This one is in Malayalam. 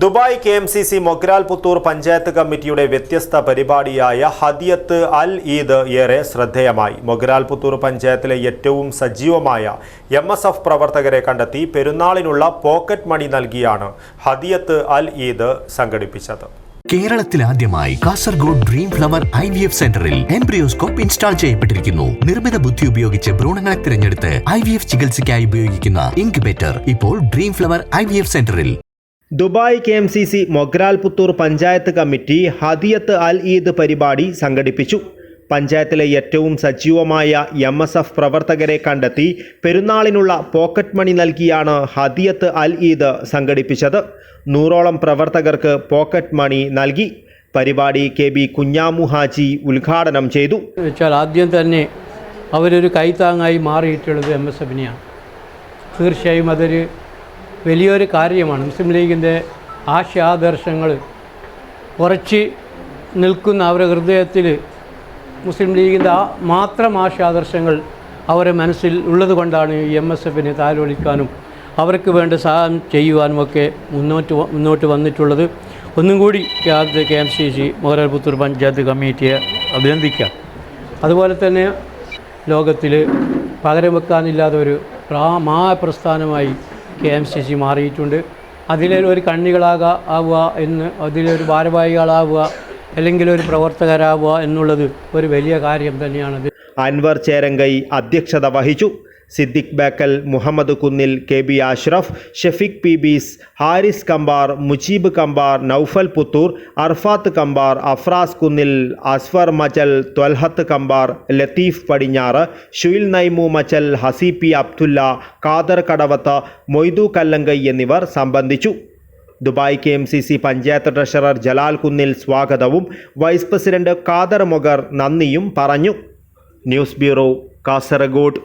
Dubai K M C C Mogral Puthur panchayat കമ്മിറ്റിയുടെ വ്യത്യസ്ത പരിപാടിയായ ഹദിയത്ത് അൽ ഈദ് ഏറെ ശ്രദ്ധേയമായി. മൊഗ്രാൽ പുത്തൂർ പഞ്ചായത്തിലെ ഏറ്റവും സജീവമായ എം എസ് എഫ് പ്രവർത്തകരെ കണ്ടെത്തി പെരുന്നാളിനുള്ള പോക്കറ്റ് മണി നൽകിയാണ് ഹദിയത്ത് അൽ ഈദ് സംഘടിപ്പിച്ചത്. കേരളത്തിൽ ആദ്യമായി Kasaragod dream flower I V F സെന്ററിൽ എംബ്രിയോസ്കോപ്പ് ഇൻസ്റ്റാൾ ചെയ്യപ്പെട്ടിരിക്കുന്നു. നിർമ്മിത ബുദ്ധി ഉപയോഗിച്ച് ഭ്രൂണങ്ങളെ തിരഞ്ഞെടുത്ത് ഐ വി എഫ് ചികിത്സയ്ക്കായി ഉപയോഗിക്കുന്ന ഇൻക്യുബേറ്റർ ഇപ്പോൾ dream flower I V F സെന്ററിൽ Dubai K M C C Mogral Puthur panchayat committee Hadiyath al Eid പരിപാടി സംഘടിപ്പിച്ചു. പഞ്ചായത്തിലെ ഏറ്റവും സജീവമായ എം എസ് എഫ് പ്രവർത്തകരെ കണ്ടെത്തി പെരുന്നാളിനുള്ള പോക്കറ്റ് മണി നൽകിയാണ് ഹദിയത്ത് അൽ ഈദ് സംഘടിപ്പിച്ചത്. നൂറോളം പ്രവർത്തകർക്ക് പോക്കറ്റ് മണി നൽകി. പരിപാടി കെ ബി കുഞ്ഞാമു ഹാജി ഉദ്ഘാടനം ചെയ്തു. വെച്ചാൽ ആദ്യം തന്നെ അവരൊരു കൈത്താങ്ങായി മാറിയിട്ടുള്ളത് എം എസ് എഫിനെയാണ് തീർച്ചയായും അതൊരു വലിയൊരു കാര്യമാണ് മുസ്ലിം ലീഗിന്റെ ആശയാദർശങ്ങൾ. ഉറച്ച് നിൽക്കുന്ന അവരുടെ ഹൃദയത്തിൽ മുസ്ലിം ലീഗിന്റെ ആ മാത്രം ആശയാദർശങ്ങൾ അവരെ മനസ്സിൽ ഉള്ളത് കൊണ്ടാണ് ഈ എം എസ് എഫിനെ താലോലിക്കാനും അവർക്ക് വേണ്ട സഹായം ചെയ്യുവാനും ഒക്കെ മുന്നോട്ട് മുന്നോട്ട് വന്നിട്ടുള്ളത്. ഒന്നും കൂടി ആദ്യത്തെ K M C C Mohanputhur panchayat കമ്മിറ്റിയെ അഭിനന്ദിക്കാം. അതുപോലെ തന്നെ ലോകത്തിൽ പകരം വെക്കാനില്ലാത്ത ഒരു പ്രാ മഹാപ്രസ്ഥാനമായി കെ എം സി സി മാറിയിട്ടുണ്ട്. അതിലെ ഒരു കണ്ണികളാകാ ആവുക എന്ന് അതിലൊരു ഭാരവാഹികളാവുക അല്ലെങ്കിൽ ഒരു പ്രവർത്തകരാവുക എന്നുള്ളത് ഒരു വലിയ കാര്യം തന്നെയാണത്. അൻവർ ചേരങ്കൈ അധ്യക്ഷത വഹിച്ചു. Siddique Bekal Muhammad Kunnil K B Ashraf Shafiq P ബീസ് ഹാരിസ് കമ്പാർ മുജീബ് കമ്പാർ നൌഫൽ പുത്തൂർ അർഫാത്ത് കമ്പാർ അഫ്രാസ് കുന്നിൽ അസ്ഫർ മച്ചൽ ത്വൽഹത്ത് കമ്പാർ ലത്തീഫ് പടിഞ്ഞാറ് ഷുയിൽ നൈമു മച്ചൽ ഹസി പി അബ്ദുല്ല ഖാദർ കടവത്ത് മൊയ്തു കല്ലങ്കൈ എന്നിവർ സംബന്ധിച്ചു. Dubai K M C C panchayat treasurer Jalal Kunnil സ്വാഗതവും വൈസ് പ്രസിഡന്റ് ഖാദർ മൊഗർ നന്ദിയും പറഞ്ഞു. News bureau Kasaragod.